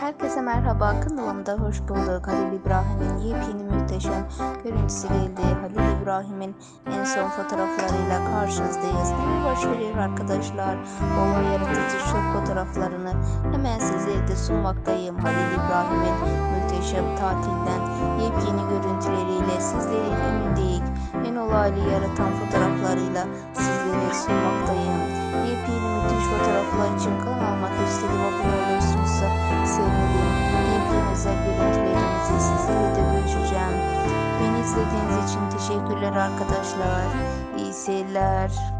Herkese merhaba kanalımda hoş bulduk. Halil İbrahim'in yepyeni muhteşem görüntüsü geldi. Halil İbrahim'in en son fotoğraflarıyla karşınızdayız. Ne boş veriyor arkadaşlar. Olay yaratıcı şok fotoğraflarını hemen size de sunmaktayım. Halil İbrahim'in muhteşem tatilden yepyeni görüntüleriyle sizlerin önündeyiz. En olaylı yaratan fotoğraflarıyla sizlere sunmaktayım. İzlediğiniz için teşekkürler arkadaşlar. İyi seyirler.